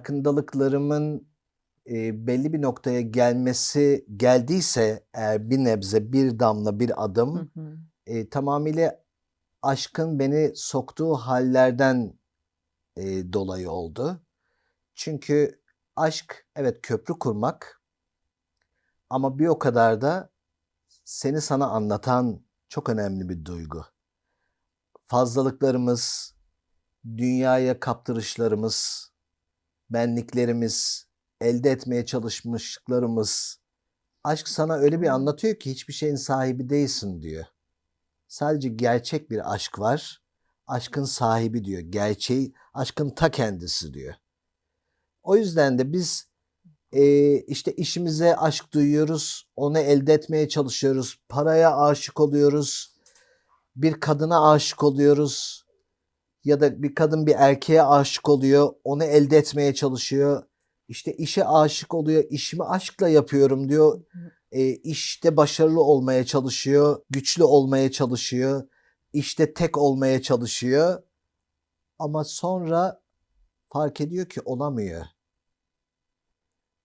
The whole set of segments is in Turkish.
farkındalıklarımın e, belli bir noktaya gelmesi geldiyse eğer bir nebze bir damla bir adım Hı hı. e, tamamıyla aşkın beni soktuğu hallerden e, dolayı oldu. Çünkü aşk evet köprü kurmak ama bir o kadar da seni sana anlatan çok önemli bir duygu. Fazlalıklarımız, dünyaya kaptırışlarımız, benliklerimiz, elde etmeye çalışmışlıklarımız, aşk sana öyle bir anlatıyor ki hiçbir şeyin sahibi değilsin diyor. Sadece gerçek bir aşk var. Aşkın sahibi diyor. Gerçeği, aşkın ta kendisi diyor. O yüzden de biz e, işte işimize aşk duyuyoruz, onu elde etmeye çalışıyoruz, paraya aşık oluyoruz, bir kadına aşık oluyoruz ya da bir kadın bir erkeğe aşık oluyor, onu elde etmeye çalışıyor. İşte işe aşık oluyor, işimi aşkla yapıyorum diyor. E, işte başarılı olmaya çalışıyor, güçlü olmaya çalışıyor, işte tek olmaya çalışıyor. Ama sonra fark ediyor ki olamıyor.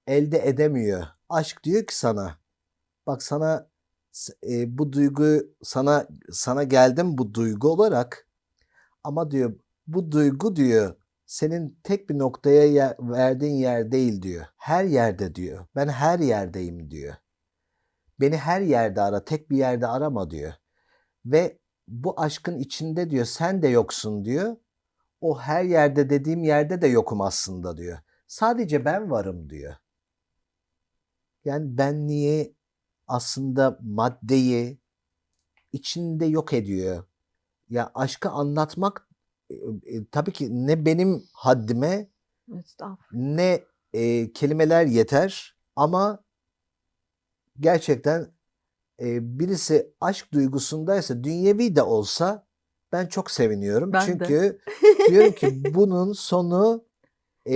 Elde edemiyor. Aşk diyor ki sana, bak sana e, bu duygu sana sana geldim bu duygu olarak ama diyor bu duygu diyor senin tek bir noktaya yer- verdiğin yer değil diyor. Her yerde diyor. Ben her yerdeyim diyor. Beni her yerde ara, tek bir yerde arama diyor. Ve bu aşkın içinde diyor sen de yoksun diyor. O her yerde dediğim yerde de yokum aslında diyor. Sadece ben varım diyor. Yani benliği aslında maddeyi içinde yok ediyor. Ya aşkı anlatmak e, e, tabii ki ne benim haddime ne e, kelimeler yeter ama gerçekten e, birisi aşk duygusundaysa dünyevi de olsa ben çok seviniyorum. Ben de. Çünkü diyorum ki bunun sonu e,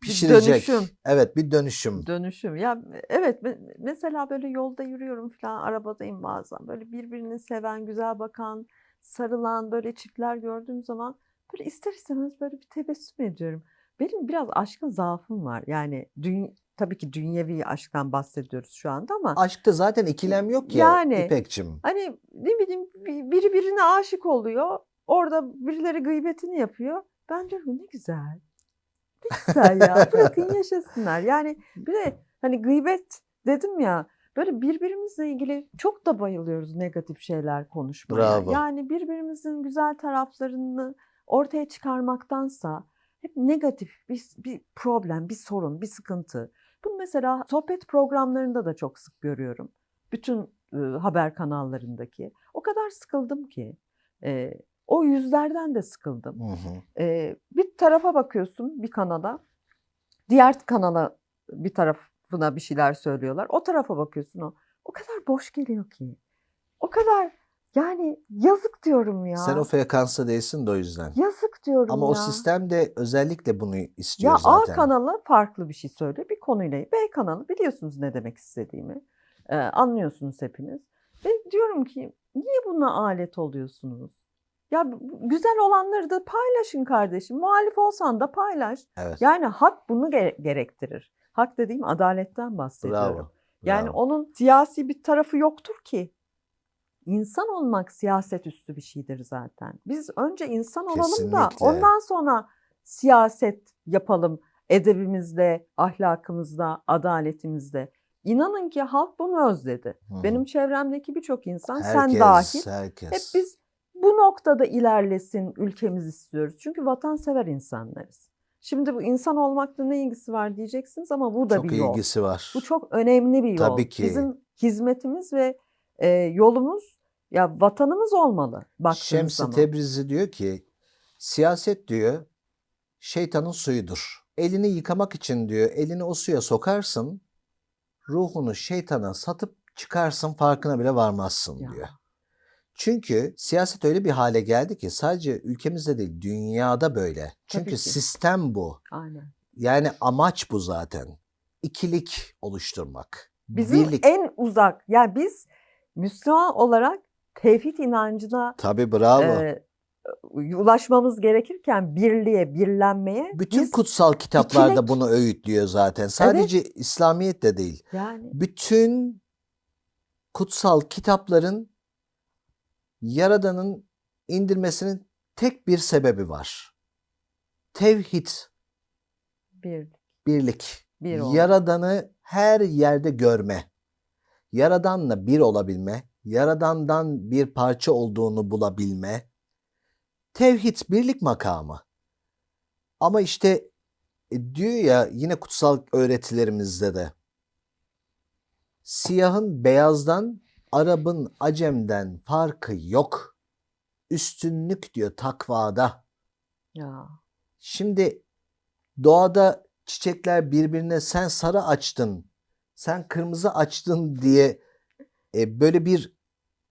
pişirecek. dönüşüm. Evet bir dönüşüm. Dönüşüm. Ya evet me- mesela böyle yolda yürüyorum falan arabadayım bazen. Böyle birbirini seven, güzel bakan, sarılan böyle çiftler gördüğüm zaman böyle ister istemez böyle bir tebessüm ediyorum. Benim biraz aşkın zaafım var. Yani dün, tabii ki dünyevi aşktan bahsediyoruz şu anda ama Aşkta zaten ikilem yok ya Yani. İpekçim. hani ne bileyim bi- biri birine aşık oluyor. Orada birileri gıybetini yapıyor. Ben diyorum ne güzel. Ne güzel ya. Bırakın yaşasınlar. Yani bir de hani gıybet dedim ya böyle birbirimizle ilgili çok da bayılıyoruz negatif şeyler konuşmaya. Bravo. Yani birbirimizin güzel taraflarını ortaya çıkarmaktansa hep negatif bir, bir problem, bir sorun, bir sıkıntı. Bunu mesela sohbet programlarında da çok sık görüyorum. Bütün e, haber kanallarındaki. O kadar sıkıldım ki. e, o yüzlerden de sıkıldım. Hı hı. Ee, bir tarafa bakıyorsun bir kanala, diğer kanala bir tarafına bir şeyler söylüyorlar. O tarafa bakıyorsun o. O kadar boş geliyor ki. O kadar yani yazık diyorum ya. Sen o frekansta değilsin de o yüzden. Yazık diyorum Ama ya. o sistem de özellikle bunu istiyor Ya zaten. A kanalı farklı bir şey söylüyor bir konuyla. B kanalı biliyorsunuz ne demek istediğimi. Ee, anlıyorsunuz hepiniz. Ve diyorum ki niye buna alet oluyorsunuz? Ya güzel olanları da paylaşın kardeşim. Muhalif olsan da paylaş. Evet. Yani hak bunu gere- gerektirir. Hak dediğim adaletten bahsediyorum. Bravo. Yani bravo. onun siyasi bir tarafı yoktur ki. İnsan olmak siyaset üstü bir şeydir zaten. Biz önce insan olalım da Kesinlikle. ondan sonra siyaset yapalım edebimizde, ahlakımızda, adaletimizde. İnanın ki halk bunu özledi. Hı. Benim çevremdeki birçok insan herkes, sen dahil Herkes. hep biz bu noktada ilerlesin ülkemiz istiyoruz. Çünkü vatansever insanlarız. Şimdi bu insan olmakla ne ilgisi var diyeceksiniz ama bu da çok bir yol. ilgisi var. Bu çok önemli bir yol. Tabii ki. Bizim hizmetimiz ve e, yolumuz ya vatanımız olmalı baktığınız Şems-i zaman. Tebrizi diyor ki siyaset diyor şeytanın suyudur. Elini yıkamak için diyor elini o suya sokarsın ruhunu şeytana satıp çıkarsın farkına bile varmazsın Ya. diyor. Çünkü siyaset öyle bir hale geldi ki sadece ülkemizde değil dünyada böyle. Çünkü sistem bu. Aynen. Yani amaç bu zaten. İkilik oluşturmak. Bizim Birlik. en uzak yani biz Müslüman olarak tevhid inancına Tabii bravo. e, ulaşmamız gerekirken birliğe, birlenmeye Bütün biz kutsal kitaplarda ikilek- bunu öğütlüyor zaten. Sadece İslamiyet de değil. yani Bütün kutsal kitapların Yaradan'ın indirmesinin tek bir sebebi var. Tevhid, bir birlik. bir. Yaradan'ı her yerde görme. Yaradan'la bir olabilme. Yaradan'dan bir parça olduğunu bulabilme. Tevhid birlik makamı. Ama işte e, diyor ya yine kutsal öğretilerimizde de siyahın beyazdan, Arap'ın Acem'den farkı yok. Üstünlük diyor takvada. Ya. Şimdi doğada çiçekler birbirine sen sarı açtın, sen kırmızı açtın diye e, böyle bir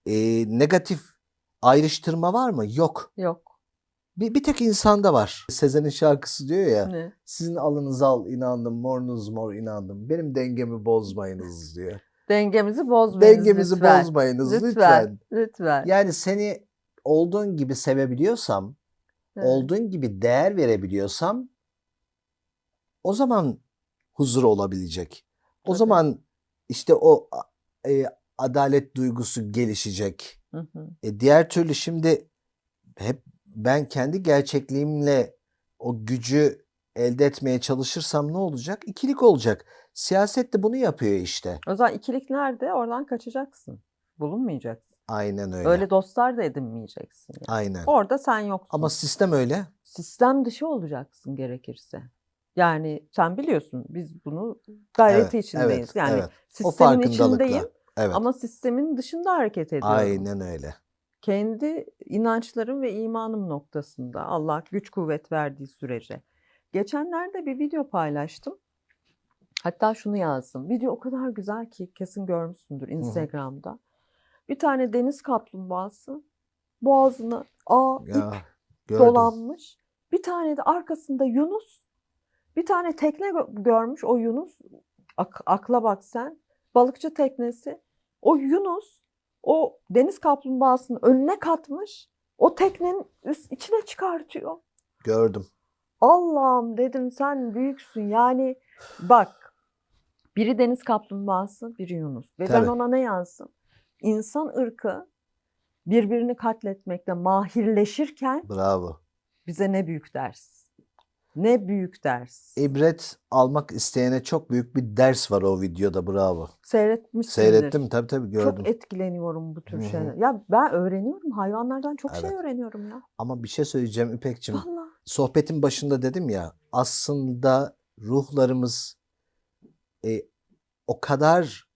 e, negatif ayrıştırma var mı? Yok. Yok. Bir, bir tek insanda var. Sezen'in şarkısı diyor ya. Ne? Sizin alınız al inandım, morunuz mor inandım. Benim dengemi bozmayınız diyor. Dengemizi bozmayınız Dengemizi lütfen. bozmayınız Lütfen. lütfen. Lütfen. Yani seni olduğun gibi sevebiliyorsam, Evet. olduğun gibi değer verebiliyorsam o zaman huzur olabilecek. O Tabii. zaman işte o e, adalet duygusu gelişecek. Hı hı. E, diğer türlü şimdi hep ben kendi gerçekliğimle o gücü elde etmeye çalışırsam ne olacak? İkilik olacak. Siyaset de bunu yapıyor işte. O zaman ikilik nerede? Oradan kaçacaksın. Bulunmayacaksın. Aynen öyle. Öyle dostlar da edinmeyeceksin. Yani. Aynen. Orada sen yoksun. Ama sistem öyle. sistem dışı olacaksın gerekirse. Yani sen biliyorsun biz bunu gayreti Evet, içindeyiz. evet, yani evet. O sistemin içindeyim Evet. ama sistemin dışında hareket ediyorum. Aynen öyle. Kendi inançlarım ve imanım noktasında Allah güç kuvvet verdiği sürece. Geçenlerde bir video paylaştım. Hatta şunu yazdım. Video o kadar güzel ki kesin görmüşsündür Instagram'da. Bir tane deniz kaplumbağası boğazına ağ ip gördüm. dolanmış. Bir tane de arkasında Yunus. Bir tane tekne gö- görmüş o Yunus. Ak- akla bak sen. Balıkçı teknesi. O Yunus o deniz kaplumbağasının önüne katmış. O teknenin üst, içine çıkartıyor. Gördüm. Allah'ım dedim sen büyüksün. Yani bak biri deniz kaplumbağası, biri Yunus. Ve ben Tabii. ona ne yazdım? İnsan ırkı birbirini katletmekte mahirleşirken Bravo. bize ne büyük ders. Ne büyük ders. İbret almak isteyene çok büyük bir ders var o videoda. Bravo. Seyretmişsindir. Seyrettim tabii tabii gördüm. Çok etkileniyorum bu tür şeyler. Ya ben öğreniyorum. Hayvanlardan çok şey Evet. öğreniyorum ya. Ama bir şey söyleyeceğim İpekçim. Vallahi. Sohbetin başında dedim ya aslında ruhlarımız e, o kadar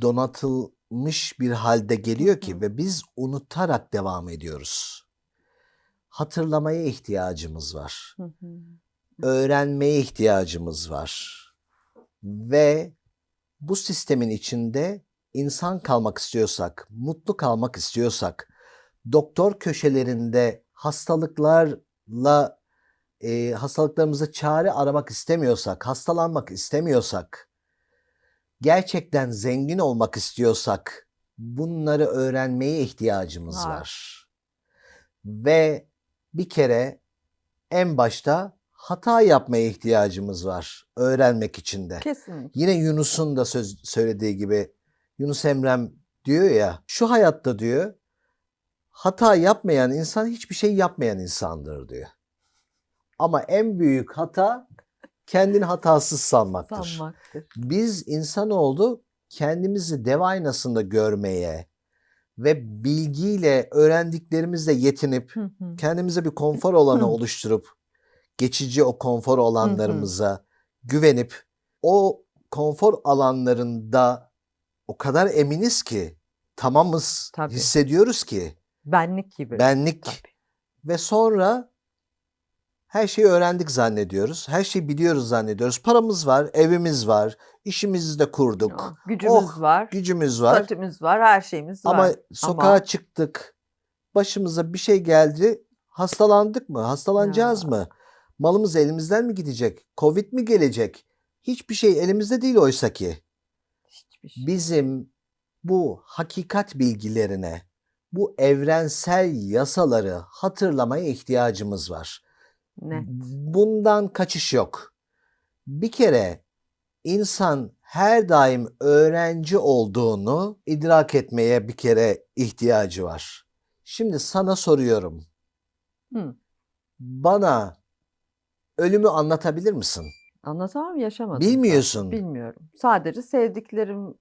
donatılmış bir halde geliyor ki ve biz unutarak devam ediyoruz. Hatırlamaya ihtiyacımız var. Öğrenmeye ihtiyacımız var. Ve bu sistemin içinde insan kalmak istiyorsak, mutlu kalmak istiyorsak, doktor köşelerinde hastalıklarla e, hastalıklarımıza çare aramak istemiyorsak, hastalanmak istemiyorsak, gerçekten zengin olmak istiyorsak bunları öğrenmeye ihtiyacımız Var. var. Ve bir kere en başta hata yapmaya ihtiyacımız var öğrenmek için de. Kesinlikle. Yine Yunus'un da söz söylediği gibi Yunus Emrem diyor ya şu hayatta diyor hata yapmayan insan hiçbir şey yapmayan insandır diyor. Ama en büyük hata kendini hatasız sanmaktır. Sanmaktır. Biz insanoğlu kendimizi dev aynasında görmeye ve bilgiyle öğrendiklerimizle yetinip Hı hı. kendimize bir konfor alanı Hı. oluşturup geçici o konfor alanlarımıza güvenip o konfor alanlarında o kadar eminiz ki tamamız Tabii. hissediyoruz ki Benlik gibi. benlik Tabii. ve sonra her şeyi öğrendik zannediyoruz. Her şeyi biliyoruz zannediyoruz. Paramız var, evimiz var, işimizi de kurduk. Gücümüz Oh, var. Gücümüz var. Statümüz var. Her şeyimiz var. Ama sokağa Ama- çıktık. Başımıza bir şey geldi. Hastalandık mı? Hastalanacağız Ya. mı? Malımız elimizden mi gidecek? Covid mi gelecek? Hiçbir şey elimizde değil oysa ki. Hiçbir şey. Bizim bu hakikat bilgilerine, bu evrensel yasaları hatırlamaya ihtiyacımız var. Net. Bundan kaçış yok. Bir kere insan her daim öğrenci olduğunu idrak etmeye bir kere ihtiyacı var. Şimdi sana soruyorum. Hı. Bana ölümü anlatabilir misin? Anlatamam yaşamadım. Bilmiyorsun. zaten, Bilmiyorum. Sadece sevdiklerim,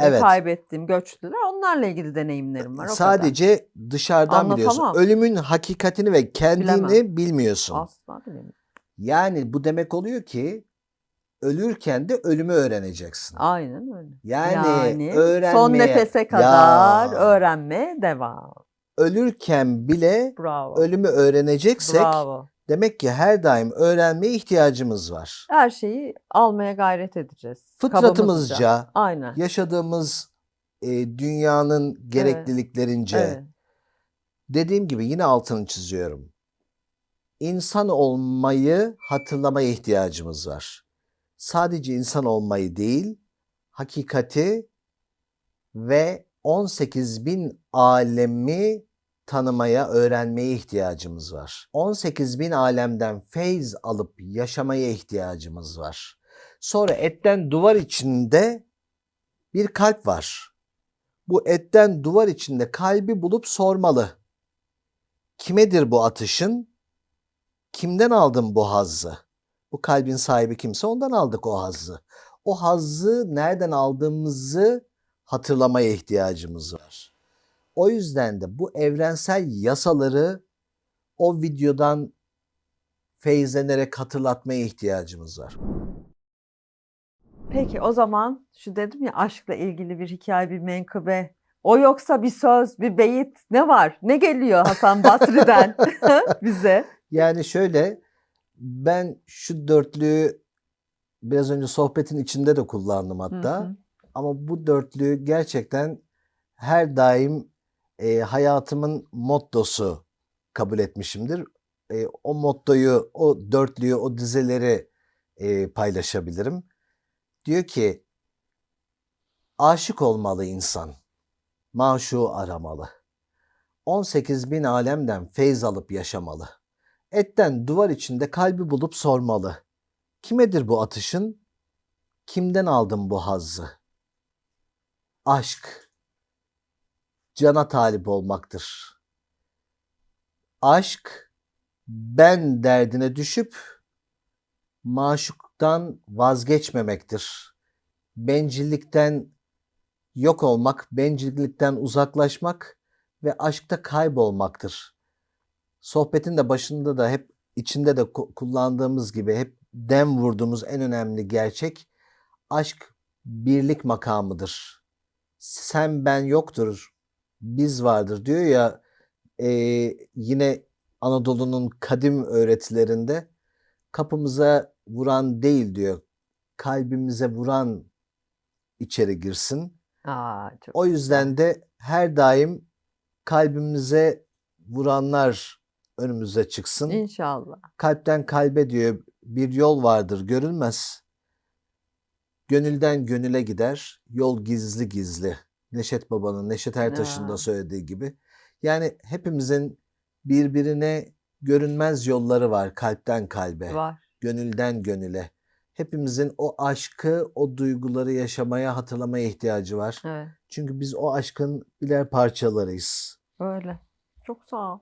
Evet. kaybettiğim, göçtüler. Onlarla ilgili deneyimlerim var. O kadar. Sadece dışarıdan biliyorsun. Anlatamam. Ölümün hakikatini ve kendini Bilemem. bilmiyorsun. Asla bilemiyorum. Yani bu demek oluyor ki ölürken de ölümü öğreneceksin. Aynen öyle. Yani, son öğrenmeye nefese kadar Ya. öğrenmeye devam. ölürken bile Bravo. ölümü öğreneceksek Bravo. Demek ki her daim öğrenmeye ihtiyacımız var. Her şeyi almaya gayret edeceğiz. Fıtratımızca, Kabımızca. Aynen. yaşadığımız e, dünyanın gerekliliklerince Evet. dediğim gibi yine altını çiziyorum. İnsan olmayı hatırlamaya ihtiyacımız var. Sadece insan olmayı değil, hakikati ve 18 bin alemi tanımaya, öğrenmeye ihtiyacımız var. 18 bin alemden feyz alıp yaşamaya ihtiyacımız var. Sonra etten duvar içinde bir kalp var. Bu etten duvar içinde kalbi bulup sormalı. Kimedir bu atışın? Kimden aldın bu hazzı? Bu kalbin sahibi kimse ondan aldık o hazzı. O hazzı nereden aldığımızı hatırlamaya ihtiyacımız var. O yüzden de bu evrensel yasaları o videodan feyizlenerek hatırlatmaya ihtiyacımız var. Peki o zaman şu dedim ya aşkla ilgili bir hikaye, bir menkıbe. O yoksa bir söz, bir beyit ne var? Ne geliyor Hasan Basri'den bize? Yani şöyle ben şu dörtlüğü biraz önce sohbetin içinde de kullandım hatta. Hı hı. Ama bu dörtlüğü gerçekten her daim e, hayatımın mottosu kabul etmişimdir. E, o mottoyu, o dörtlüğü, o dizeleri e, paylaşabilirim. Diyor ki, aşık olmalı insan, maşu aramalı. 18 bin alemden feyz alıp yaşamalı. Etten duvar içinde kalbi bulup sormalı. Kimedir bu atışın? Kimden aldın bu hazzı? Aşk cana talip olmaktır. Aşk ben derdine düşüp maşuktan vazgeçmemektir. Bencillikten yok olmak, bencillikten uzaklaşmak ve aşkta kaybolmaktır. Sohbetin de başında da hep içinde de ku- kullandığımız gibi hep dem vurduğumuz en önemli gerçek aşk birlik makamıdır. Sen ben yoktur, biz vardır diyor ya e, yine Anadolu'nun kadim öğretilerinde kapımıza vuran değil diyor. Kalbimize vuran içeri girsin. Aa, çok O yüzden de her daim kalbimize vuranlar önümüze çıksın. İnşallah. Kalpten kalbe diyor bir yol vardır görülmez. Gönülden gönüle gider, yol gizli gizli. Neşet Baba'nın, Neşet Ertaş'ın da söylediği gibi. Yani hepimizin birbirine görünmez yolları var kalpten kalbe, Var. gönülden gönüle. Hepimizin o aşkı, o duyguları yaşamaya, hatırlamaya ihtiyacı var. Evet. Çünkü biz o aşkın birer parçalarıyız. Öyle. Çok sağ ol.